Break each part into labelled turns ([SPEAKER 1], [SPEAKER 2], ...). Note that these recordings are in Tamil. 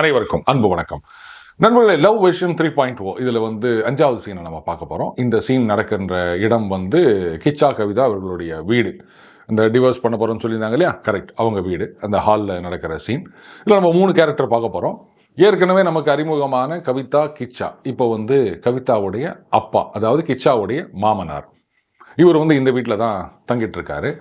[SPEAKER 1] அனைவருக்கும் அன்பு வணக்கம். நண்பர்களே love version three point O இதில் வந்து அஞ்சாவது சீனை நம்ம பார்க்க போகிறோம் இந்த சீன் நடக்கின்ற இடம் வந்து கிச்சா கவிதா அவர்களுடைய வீடு. இந்த டிவோர்ஸ் பண்ண போகிறோம்னு சொல்லியிருந்தாங்க இல்லையா? கரெக்ட் அவங்க வீடு. அந்த ஹாலில் நடக்கிற சீன் இதில் நம்ம மூணு கேரக்டர் பார்க்க போகிறோம் ஏற்கனவே நமக்கு அறிமுகமான கவிதா கிச்சா. இப்போ வந்து கவிதாவுடைய அப்பா அதாவது கிச்சாவுடைய மாமனார். இவர் வந்து இந்த வீட்டில் தான் தங்கிட்டு இருக்காரு.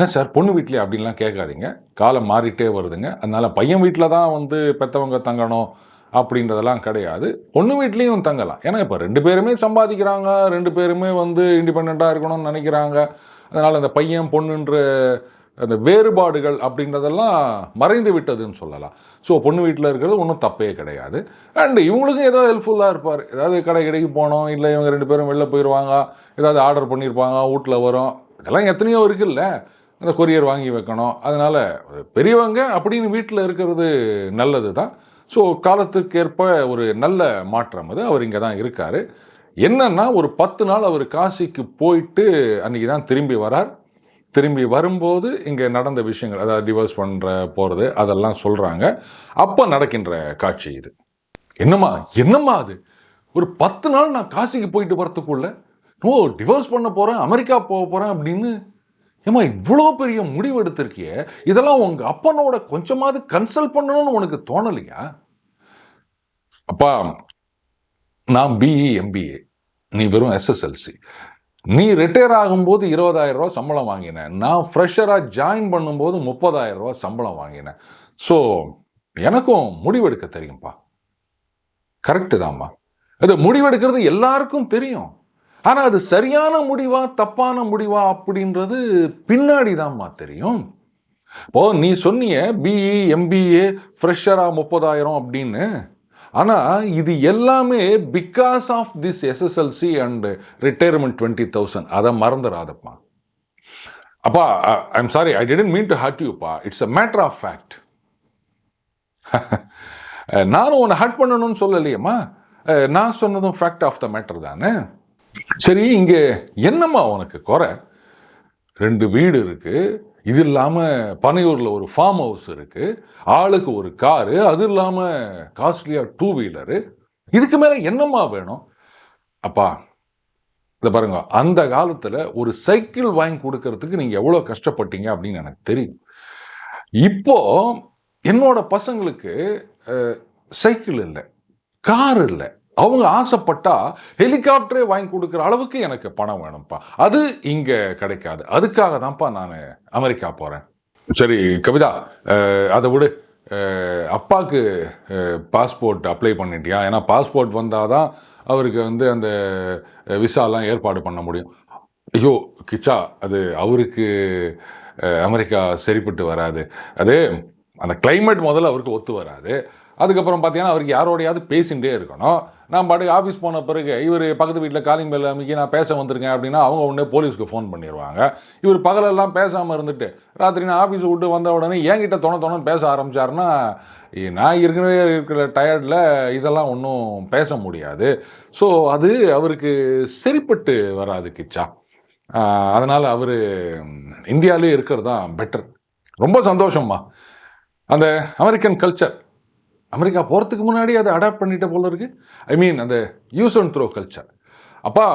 [SPEAKER 1] என்ன சார் பொண்ணு வீட்லேயே அப்படின்லாம் கேட்காதீங்க. காலம் மாறிட்டே வருதுங்க. அதனால் பையன் வீட்டில் தான் வந்து பெற்றவங்க தங்கணும் அப்படின்றதெல்லாம் கிடையாது. பொண்ணு வீட்லேயும் தங்கலாம். ஏன்னா இப்போ ரெண்டு பேருமே சம்பாதிக்கிறாங்க ரெண்டு பேருமே வந்து இண்டிபெண்ட்டாக இருக்கணும்னு நினைக்கிறாங்க. அதனால் அந்த பையன் பொண்ணுன்ற அந்த வேறுபாடுகள் அப்படின்றதெல்லாம் மறைந்து விட்டதுன்னு சொல்லலாம். ஸோ பொண்ணு வீட்டில் இருக்கிறது ஒன்றும் தப்பே கிடையாது. அண்ட் இவங்களுக்கும் ஏதோ ஹெல்ப்ஃபுல்லாக இருப்பார். ஏதாவது கடை கடைக்கு போனோம் இல்லை இவங்க ரெண்டு பேரும் வெளில போயிடுவாங்க ஏதாவது ஆர்டர் பண்ணியிருப்பாங்க வீட்டில் வரும். இதெல்லாம் எத்தனையோ இருக்குல்ல. அந்த கொரியர் வாங்கி வைக்கணும். அதனால் பெரியவங்க அப்படின்னு வீட்டில் இருக்கிறது நல்லது தான் ஸோ காலத்துக்கேற்ப ஒரு நல்ல மாற்றம். அது அவர் இங்கே தான் இருக்கார். என்னன்னா ஒரு பத்து நாள் அவர் காசிக்கு போயிட்டு அன்றைக்கி தான் திரும்பி வரார். திரும்பி வரும்போது இங்கே நடந்த விஷயங்கள் அதாவது டிவோர்ஸ் பண்ணுற போகிறது அதெல்லாம் சொல்கிறாங்க அப்போ நடக்கின்ற காட்சி இது. என்னம்மா என்னம்மா அது? ஒரு பத்து நாள் நான் காசிக்கு போயிட்டு வரத்துக்குள்ள ஓ டிவோர்ஸ் பண்ண போகிறேன் அமெரிக்கா போக போகிறேன் அப்படின்னு ஏம்மா இவ்வளோ பெரிய முடிவு எடுத்திருக்கிய? இதெல்லாம் உங்கள் அப்பனோட கொஞ்சமாவது கன்சல்ட் பண்ணணும்னு உனக்கு தோணலையா? அப்பா நான் பிஇ எம்பிஏ நீ வெறும் எஸ்எஸ்எல்சி நீ ரிட்டையர் ஆகும்போது இருபதாயிரம் ரூபா சம்பளம் வாங்கினேன். நான் ஃப்ரெஷராக ஜாயின் பண்ணும்போது முப்பதாயிரம் ரூபா சம்பளம் வாங்கினேன். ஸோ எனக்கும் முடிவெடுக்க தெரியும்ப்பா கரெக்டு தான்ப்பா அது முடிவெடுக்கிறது எல்லாருக்கும் தெரியும். ஆனால் அது சரியான முடிவா தப்பான முடிவா அப்படின்றது பின்னாடி தான்மா தெரியும். இப்போ நீ சொன்னிய பிஇ எம்பிஏ ஃப்ரெஷராக முப்பதாயிரம் அப்படின்னு. ஆனால் இது எல்லாமே because of this SSLC and retirement twenty thousand அதை மறந்துடாதப்பா. அப்பா I'm sorry I didn't mean to hurt யூப்பா it's a matter of fact நானும் உன்னை ஹர்ட் பண்ணணும்னு சொல்லலையேம்மா. நான் சொன்னதும் ஃபேக்ட் ஆஃப் த மேட்டர் தானே. சரி இங்கே என்னம்மா உனக்கு குறை? ரெண்டு வீடு இருக்குது இது இல்லாமல் பனையூரில் ஒரு ஃபார்ம் ஹவுஸ் இருக்குது ஆளுக்கு ஒரு காரு அது இல்லாமல் காஸ்ட்லியாக டூ வீலரு இதுக்கு மேலே என்னம்மா வேணும்? அப்பா இதை பாருங்க. அந்த காலத்தில் ஒரு சைக்கிள் வாங்கி கொடுக்கறதுக்கு நீங்கள் எவ்வளோ கஷ்டப்பட்டீங்க அப்படின்னு எனக்கு தெரியும். இப்போ என்னோட பசங்களுக்கு சைக்கிள் இல்லை கார் இல்லை. அவங்க ஆசைப்பட்டா ஹெலிகாப்டரே வாங்கி கொடுக்குற அளவுக்கு எனக்கு பணம் வேணும்ப்பா. அது இங்கே கிடைக்காது. அதுக்காக தான்ப்பா நான் அமெரிக்கா போகிறேன் சரி கவிதா அதை விடு. அப்பாவுக்கு பாஸ்போர்ட் அப்ளை பண்ணிட்டியா? ஏன்னா பாஸ்போர்ட் வந்தால் தான் அவருக்கு வந்து அந்த விசாலாம் ஏற்பாடு பண்ண முடியும். ஐயோ கிச்சா அது அவருக்கு அமெரிக்கா சரிப்பட்டு வராது. அது அந்த கிளைமேட் முதல்ல அவருக்கு ஒத்து வராது. அதுக்கப்புறம் பார்த்தீங்கன்னா அவருக்கு யாரோடையாவது பேசிகிட்டே இருக்கணும். நான் பாட்டுக்கு ஆஃபீஸ் போன பிறகு இவர் பக்கத்து வீட்டில் காலிங் பெல் அமைக்கி நான் பேச வந்திருக்கேன் அப்படின்னா அவங்க உடனே போலீஸ்க்கு ஃபோன் பண்ணிடுவாங்க இவர் பகலெல்லாம் பேசாமல் இருந்துட்டு ராத்திரி நான் ஆஃபீஸ் விட்டு வந்த உடனே என்கிட்ட தொண தொணன்னு பேச ஆரம்பிச்சாருன்னா நான் ஏற்கனவே இருக்கிற டயர்டில் இதெல்லாம் ஒன்றும் பேச முடியாது. ஸோ அது அவருக்கு சரிப்பட்டு வராது கிச்சா. அதனால் அவர் இந்தியாவிலே இருக்கிறது தான் பெட்டர் ரொம்ப சந்தோஷம்மா. அந்த அமெரிக்கன் கல்ச்சர் அமெரிக்கா போகிறதுக்கு முன்னாடி அதை அடாப்ட் பண்ணிட்ட போல இருக்கு. ஐ மீன் அந்த யூஸ் அண்ட் த்ரோ கல்ச்சர் அப்பா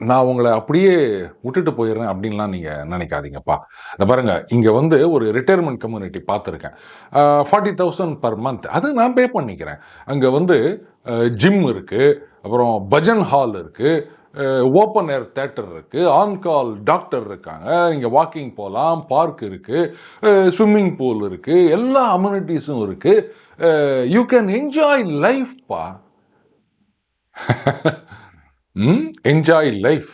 [SPEAKER 1] நான் உங்களை அப்படியே விட்டுட்டு போயிடுறேன் அப்படின்லாம் நீங்கள் நினைக்காதீங்கப்பா. இந்த பாருங்கள் இங்கே வந்து ஒரு ரிட்டையர்மெண்ட் கம்யூனிட்டி பார்த்துருக்கேன். ஃபார்ட்டி தௌசண்ட் பர் மந்த் அது நான் பே பண்ணிக்கிறேன். அங்கே வந்து ஜிம் இருக்குது அப்புறம் பஜன் ஹால் இருக்குது ஓப்பன் ஏர் தேட்டர் இருக்குது ஆன்கால் டாக்டர் இருக்காங்க இங்கே வாக்கிங் போகலாம் பார்க் இருக்குது ஸ்விம்மிங் பூல் இருக்குது எல்லா அம்யூனிட்டிஸும் இருக்குது யூ கேன் என்ஜாய் லைஃப்பா ம் என்ஜாய் லைஃப்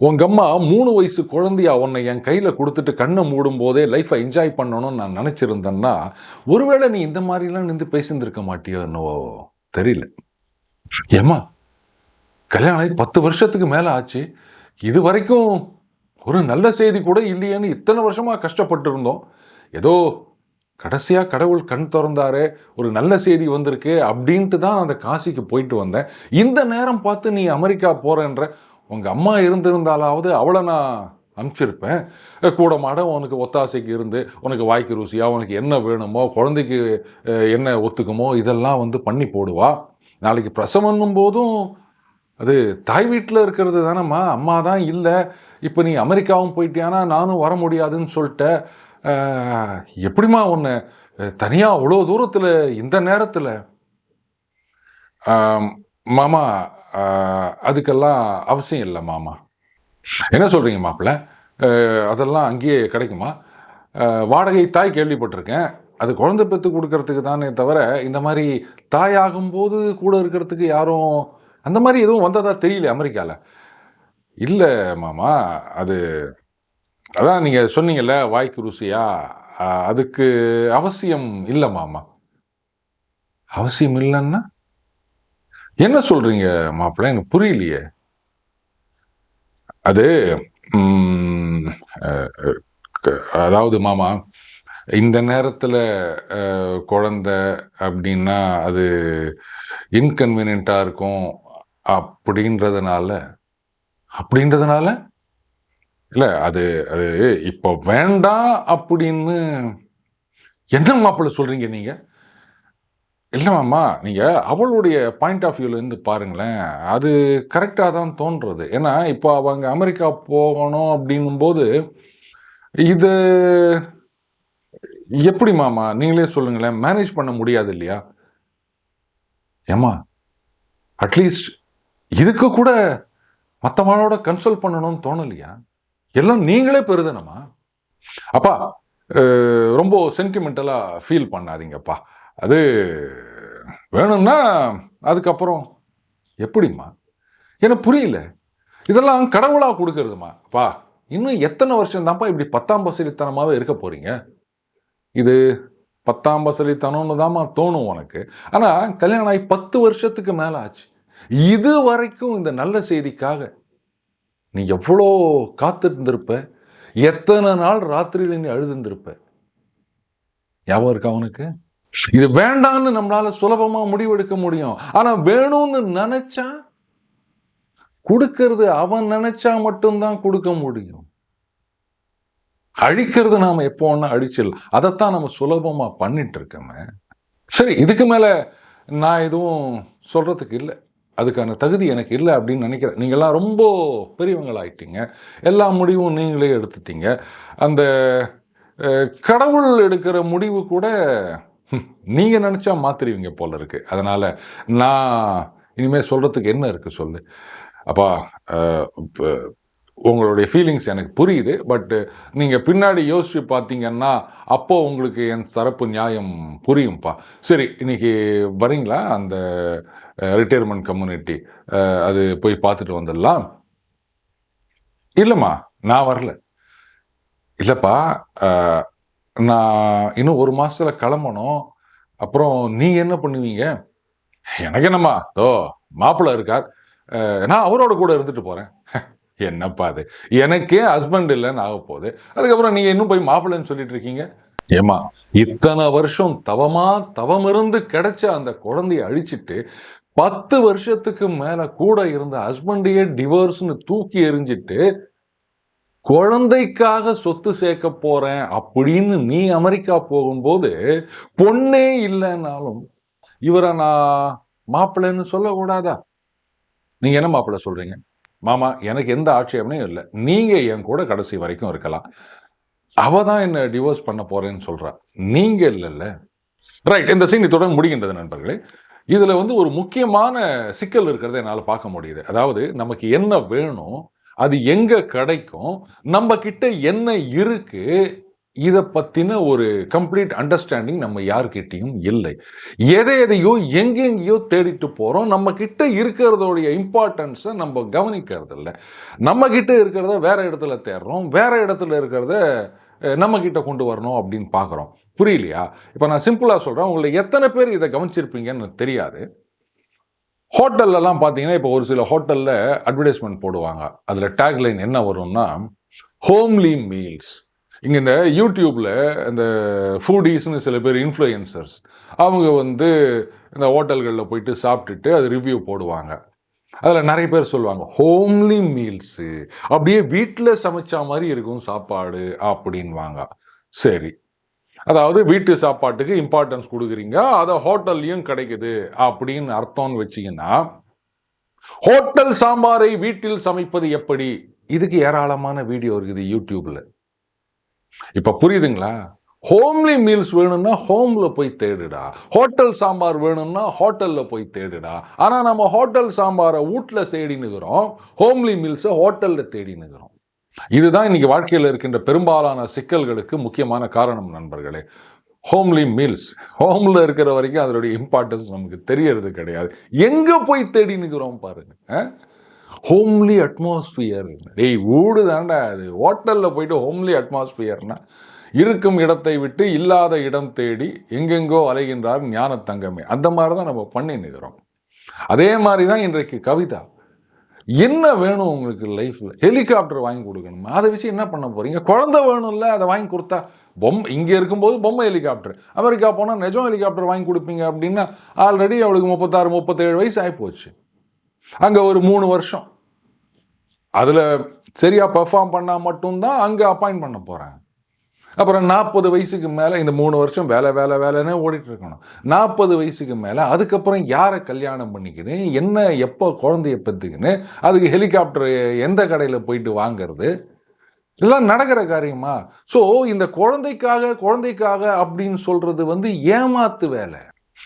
[SPEAKER 1] உங்கம்மா மூணு வயசு குழந்தையா உன்னை என் கையில் கொடுத்துட்டு கண்ணை மூடும் போதே லைஃப்பை என்ஜாய் பண்ணணும்னு நான் நினச்சிருந்தேன்னா ஒருவேளை நீ இந்த மாதிரிலாம் நின்று பேசியிருந்திருக்க மாட்டியோ என்னவோ? தெரியல. ஏம்மா கல்யாணம் ஆகி பத்து வருஷத்துக்கு மேலே ஆச்சு. இது வரைக்கும் ஒரு நல்ல செய்தி கூட இல்லையேன்னு இத்தனை வருஷமாக கஷ்டப்பட்டு இருந்தோம். ஏதோ கடைசியாக கடவுள் கண் திறந்தாரு ஒரு நல்ல செய்தி வந்திருக்கு அப்படின்ட்டு தான் அந்த காசிக்கு போயிட்டு வந்தேன். இந்த நேரம் பார்த்து நீ அமெரிக்கா போகிறேன்ற உங்கள் அம்மா இருந்திருந்தாலாவது அவளை நான் அனுப்பிச்சிருப்பேன். கூட மாட உனக்கு ஒத்தாசைக்கு இருந்து உனக்கு வாய்க்கு ருசியாக உனக்கு என்ன வேணுமோ குழந்தைக்கு என்ன ஒத்துக்குமோ இதெல்லாம் வந்து பண்ணி போடுவா. நாளைக்கு பிரசவம்னும் போதும் அது தாய் வீட்டில் இருக்கிறது தானேம்மா அம்மா தான் இல்லை. இப்போ நீ அமெரிக்காவும் போயிட்டியானா நானும் வர முடியாதுன்னு சொல்லிட்ட. எப்படிமா எப்படிம்மா தனியாக அவ்வளோ தூரத்தில் இந்த நேரத்தில்? மாமா அதுக்கெல்லாம் அவசியம் இல்லை மாமா. என்ன சொல்கிறீங்க மாப்பிள்ள? அதெல்லாம் அங்கேயே கிடைக்குமா? வாடகை தாய் கேள்விப்பட்டிருக்கேன். அது குழந்தை பெற்று கொடுக்கறதுக்கு தானே தவிர இந்த மாதிரி தாயாகும்போது கூட இருக்கிறதுக்கு யாரும் அந்த மாதிரி எதுவும் வந்ததா தெரியல அமெரிக்காவில் இல்லை மாமா அது அதான் நீங்கள் சொன்னீங்கல்ல வாய்க்கு ருசியா? அதுக்கு அவசியம் இல்லை மாமா. அவசியம் இல்லைன்னா? என்ன சொல்கிறீங்க மாப்பிள்ளை? எனக்கு புரியலையே. அது அதாவது மாமா இந்த நேரத்தில் குழந்த அப்படின்னா அது இன்கன்வீனியண்ட்டாக இருக்கும். அப்படின்றதுனால? அப்படின்றதுனால? இல்லை அது அது இப்போ வேண்டாம் அப்படின்னு என்ன மாப்பிள்ளை சொல்கிறீங்க நீங்கள் இல்லை நீங்கள் அவளுடைய பாயிண்ட் ஆஃப் வியூலேருந்து பாருங்களேன் அது கரெக்டாக தான் தோன்றுறது ஏன்னா இப்போ அவங்க அமெரிக்கா போகணும் அப்படின்னும்போது இது எப்படி மாமா நீங்களே சொல்லுங்களேன் மேனேஜ் பண்ண முடியாது இல்லையா? ஏமா அட்லீஸ்ட் இதுக்கு கூட மற்றவங்களோட கன்சல்ட் பண்ணணும்னு தோணலையா? எல்லாம் நீங்களே பெருதனமா அப்பா ரொம்ப சென்டிமெண்டலாக ஃபீல் பண்ணாதீங்கப்பா. அது வேணும்னா அதுக்கப்புறம் எப்படிம்மா? எனக்கு புரியல. இதெல்லாம் கடவுளாக கொடுக்கறதுமா பா இன்னும் எத்தனை வருஷம் தான்ப்பா இப்படி பத்தாம் பசலித்தனமாகவே இருக்க போகிறீங்க இது பத்தாம் பசலித்தனம்னு தாம்மா தோணும் உனக்கு. ஆனால் கல்யாணம் ஆகி பத்து வருஷத்துக்கு மேலே ஆச்சு. இது வரைக்கும் இந்த நல்ல செய்திக்காக நீ எவ்வளோ காத்திருந்திருப்ப? எத்தனை நாள் ராத்திரியில நீ அழுதுந்திருப்ப ஞாபகம் இருக்கா அவனுக்கு இது வேண்டான்னு நம்மளால சுலபமா முடிவெடுக்க முடியும். ஆனா வேணும்னு நினைச்சா கொடுக்கறது அவன் நினைச்சா மட்டும்தான் கொடுக்க முடியும். அழிக்கிறது நாம எப்போ ஒண்ணா அழிச்சிடலாம். அதைத்தான் நம்ம சுலபமா பண்ணிட்டு இருக்கோமே. சரி இதுக்கு மேல நான் எதுவும் சொல்றதுக்கு இல்லை. அதுக்கான தகுதி எனக்கு இல்லை அப்படின்னு நினைக்கிறேன் நீங்கள்லாம் ரொம்ப பெரியவங்களாயிட்டீங்க. எல்லா முடிவும் நீங்களே எடுத்துட்டீங்க. அந்த கடவுள் எடுக்கிற முடிவு கூட நீங்கள் நினச்சா நினைச்சா மாத்திருவீங்க போல இருக்கு. அதனால் நான் இனிமேல் சொல்கிறதுக்கு என்ன இருக்குது சொல்லு. அப்பா இப்போ உங்களுடைய ஃபீலிங்ஸ் எனக்கு புரியுது. பட்டு நீங்கள் பின்னாடி யோசித்து பார்த்தீங்கன்னா அப்போ உங்களுக்கு என் தரப்பு நியாயம் புரியும்ப்பா சரி இன்னைக்கு வரீங்களா? அந்த ரிட்டையர்மெண்ட் கம்யூனிட்டி அது போய் பார்த்துட்டு வந்துடலாம். இல்லைம்மா நான் வரல. இல்லைப்பா நான் இன்னும் ஒரு மாதத்தில் கிளம்பணும். அப்புறம் நீங்கள் என்ன பண்ணுவீங்க? எனக்கு என்னம்மா? ஓ மாப்பிள்ளை இருக்கார். நான் அவரோட கூட இருந்துட்டு போகிறேன் என்னப்பா அது? எனக்கே ஹஸ்பண்ட் இல்லைன்னு ஆக போகுது அதுக்கப்புறம் நீங்கள் இன்னும் போய் மாப்பிள்ளைன்னு சொல்லிட்டு இருக்கீங்க? ஏமா இத்தனை வருஷம் தவமா தவம் இருந்து கிடைச்ச அந்த குழந்தைய அழிச்சிட்டு பத்து வருஷத்துக்கு மேல கூட இருந்த ஹஸ்பண்டையே டிவோர்ஸ்னு தூக்கி எறிஞ்சிட்டு குழந்தைக்காக சொத்து சேர்க்க போறேன் அப்படின்னு நீ அமெரிக்கா போகும்போது பொண்ணே இல்லைன்னாலும் இவரை நான் மாப்பிள்ளைன்னு சொல்லக்கூடாதா? நீங்க என்ன மாப்பிள்ளை சொல்றீங்க? மாமா எனக்கு எந்த ஆட்சேபனையும் இல்லை. நீங்கள் என் கூட கடைசி வரைக்கும் இருக்கலாம். அவ தான் என்னை டிவோர்ஸ் பண்ண போகிறேன்னு சொல்கிறான் நீங்கள் இல்லைல்ல. ரைட் இந்த சீன் இத்துடன் முடிகின்றது நண்பர்களே. இதில் வந்து ஒரு முக்கியமான சிக்கல் இருக்கிறத என்னால் பார்க்க முடியுது. அதாவது நமக்கு என்ன வேணும் அது எங்கே கிடைக்கும் நம்ம கிட்ட என்ன இருக்குது இதை பற்றின ஒரு கம்ப்ளீட் அண்டர்ஸ்டாண்டிங் நம்ம யார்கிட்டையும் இல்லை. எதை எதையோ எங்கெங்கேயோ தேடிட்டு போகிறோம் நம்ம கிட்ட இருக்கிறதோடைய இம்பார்ட்டன்ஸை நம்ம கவனிக்கிறது இல்லை நம்ம கிட்ட இருக்கிறத வேற இடத்துல தேடுறோம். வேற இடத்துல இருக்கிறத நம்ம கிட்ட கொண்டு வரணும் அப்படின்னு பார்க்குறோம் புரியலையா? இப்போ நான் சிம்பிளாக சொல்கிறேன் உங்களை எத்தனை பேர் இதை கவனிச்சிருப்பீங்கன்னு தெரியாது. ஹோட்டல்லலாம் பார்த்தீங்கன்னா இப்போ ஒரு சில ஹோட்டலில் அட்வர்டைஸ்மெண்ட் போடுவாங்க. அதில் டேக்லைன் என்ன வரும்னா ஹோம்லி மீல்ஸ் இங்கே இந்த யூடியூப்பில் இந்த ஃபுடீஸ்னு சில பேர் இன்ஃப்ளூயன்சர்ஸ் அவங்க வந்து இந்த ஹோட்டல்களில் போயிட்டு சாப்பிட்டுட்டு அது ரிவ்யூ போடுவாங்க. அதில் நிறைய பேர் சொல்லுவாங்க ஹோம்லி மீல்ஸு அப்படியே வீட்டில் சமைச்சா மாதிரி இருக்கும் சாப்பாடு அப்படின்வாங்க. சரி. அதாவது வீட்டு சாப்பாட்டுக்கு இம்பார்ட்டன்ஸ் கொடுக்குறீங்க அதை ஹோட்டல்லையும் கிடைக்குது அப்படின்னு அர்த்தம்னு வச்சிங்கன்னா ஹோட்டல் சாம்பாரை வீட்டில் சமைப்பது எப்படி? இதுக்கு ஏராளமான வீடியோ இருக்குது யூடியூப்பில் இப்போ புரியுதுங்களா? ஹோம்லி மீல்ஸ் வேணும்னா ஹோமில் போய் தேடுடா. ஹோட்டல் சாம்பார் வேணும்னா ஹோட்டலில் போய் தேடுடா. ஆனால் நம்ம ஹோட்டல் சாம்பாரை வீட்டில் தேடினுக்கிறோம் ஹோம்லி மீல்ஸை ஹோட்டல்ல தேடினுக்கிறோம் இதுதான் இன்னைக்கு வாழ்க்கையில் இருக்கின்ற பெரும்பாலான சிக்கல்களுக்கு முக்கியமான காரணம் நண்பர்களே. ஹோம்லி மீல்ஸ் ஹோமில் இருக்கிற வரைக்கும் அதனுடைய இம்பார்ட்டன்ஸ் நமக்கு தெரியறது கிடையாது. எங்கே போய் தேடினுக்கிறோம் நிற்கிறோம் பாருங்க ஹோம்லி அட்மாஸ்பியர் டேய் வீடு தாண்டா அது. ஹோட்டலில் போயிட்டு ஹோம்லி அட்மாஸ்பியர்னா இருக்கும் இடத்தை விட்டு இல்லாத இடம் தேடி எங்கெங்கோ அலைகின்றார் ஞான தங்கமே. அந்த மாதிரி தான் நம்ம பண்ணி நிற்கிறோம். அதே மாதிரி தான் இன்றைக்கு கவிதா. என்ன வேணும் உங்களுக்கு லைஃப்பில் ஹெலிகாப்டர் வாங்கி கொடுக்கணுமா? அதை வச்சு என்ன பண்ண போகிறீங்க குழந்தை வேணும்ல அதை வாங்கி கொடுத்தா பொம்மை இங்கே இருக்கும்போது பொம்மை ஹெலிகாப்டர் அமெரிக்கா போனால் நிஜம் ஹெலிகாப்டர் வாங்கி கொடுப்பீங்க அப்படின்னா ஆல்ரெடி அவளுக்கு முப்பத்தாறு முப்பத்தேழு வயசு ஆகிப்போச்சு அங்கே ஒரு மூணு வருஷம். அதில் சரியாக பெர்ஃபார்ம் பண்ணால் மட்டும்தான் அங்கே அப்பாயிண்ட் பண்ண போகிறேன் அப்புறம் நாற்பது வயசுக்கு மேலே இந்த மூணு வருஷம் வேலை வேலை வேலைன்னு ஓடிட்டு இருக்கணும். நாற்பது வயசுக்கு மேலே அதுக்கப்புறம் யாரை கல்யாணம் பண்ணிக்கின்னு என்ன எப்போ குழந்தைய பெற்றுக்கின்னு அதுக்கு ஹெலிகாப்டர் எந்த கடையில் போயிட்டு வாங்குறது? இதெல்லாம் நடக்கிற காரியமா? ஸோ இந்த குழந்தைக்காக குழந்தைக்காக அப்படின்னு சொல்கிறது வந்து ஏமாத்து வேலை.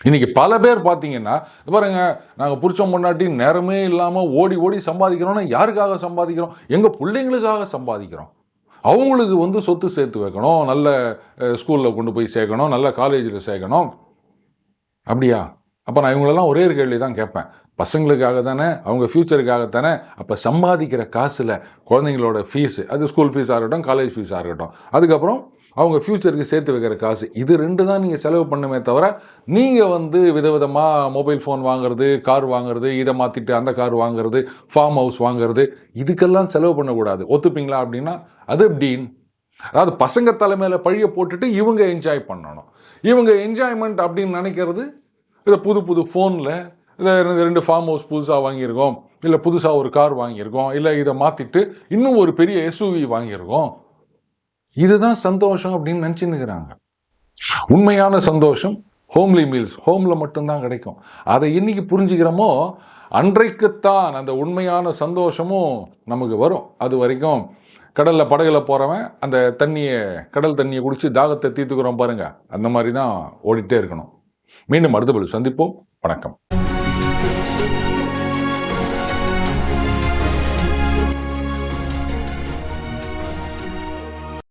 [SPEAKER 1] இன்றைக்கி பல பேர் பார்த்தீங்கன்னா பாருங்கள் பாருங்க நாங்கள் பிடிச்ச முன்னாடி நேரமே இல்லாமல் ஓடி ஓடி சம்பாதிக்கிறோம்னா யாருக்காக சம்பாதிக்கிறோம்? எங்கள் பிள்ளைங்களுக்காக சம்பாதிக்கிறோம். அவங்களுக்கு வந்து சொத்து சேர்த்து வைக்கணும் நல்ல ஸ்கூலில் கொண்டு போய் சேர்க்கணும் நல்ல காலேஜில் சேர்க்கணும். அப்படியா? அப்போ நான் இவங்களெல்லாம் ஒரே ஒரு கேள்வி தான் கேட்பேன். பசங்களுக்காக தானே அவங்க ஃப்யூச்சருக்காக தானே அப்போ சம்பாதிக்கிற காசில் குழந்தைங்களோட ஃபீஸு அது ஸ்கூல் ஃபீஸாக இருக்கட்டும் காலேஜ் ஃபீஸாக இருக்கட்டும் அதுக்கப்புறம் அவங்க ஃப்யூச்சருக்கு சேர்த்து வைக்கிற காசு. இது ரெண்டு தான் நீங்கள் செலவு பண்ணுமே தவிர நீங்கள் வந்து விதவிதமாக மொபைல் ஃபோன் வாங்குறது கார் வாங்குறது இதை மாற்றிட்டு அந்த கார் வாங்குறது ஃபார்ம் ஹவுஸ் வாங்குறது இதுக்கெல்லாம் செலவு பண்ணக்கூடாது. ஒத்துப்பீங்களா அப்படின்னா அது எப்படின்னு அதாவது பசங்க தலைமையில் பழிய போட்டுட்டு இவங்க என்ஜாய் பண்ணணும். இவங்க என்ஜாய்மெண்ட் அப்படின்னு நினைக்கிறது இதை புது புது ஃபோனில் இதை ரெண்டு ஃபார்ம் ஹவுஸ் புதுசாக வாங்கியிருக்கோம் இல்லை புதுசாக ஒரு கார் வாங்கியிருக்கோம் இல்லை இதை மாற்றிட்டு இன்னும் ஒரு பெரிய எஸ்யூவி வாங்கியிருக்கோம் இதுதான் சந்தோஷம் அப்படின்னு நினச்சின்னுக்கிறாங்க. உண்மையான சந்தோஷம் ஹோம்லி மீல்ஸ் ஹோமில் மட்டும்தான் கிடைக்கும். அதை இன்னைக்கு புரிஞ்சுக்கிறோமோ அன்றைக்குத்தான் அந்த உண்மையான சந்தோஷமும் நமக்கு வரும். அது வரைக்கும் கடலில் படகுல போகிறவன் அந்த தண்ணியை கடல் தண்ணியை குடித்து தாகத்தை தீர்த்துக்கிறோம் பாருங்கள் அந்த மாதிரி தான் ஓடிட்டே இருக்கணும். மீண்டும் அடுத்த சந்திப்போம். வணக்கம்.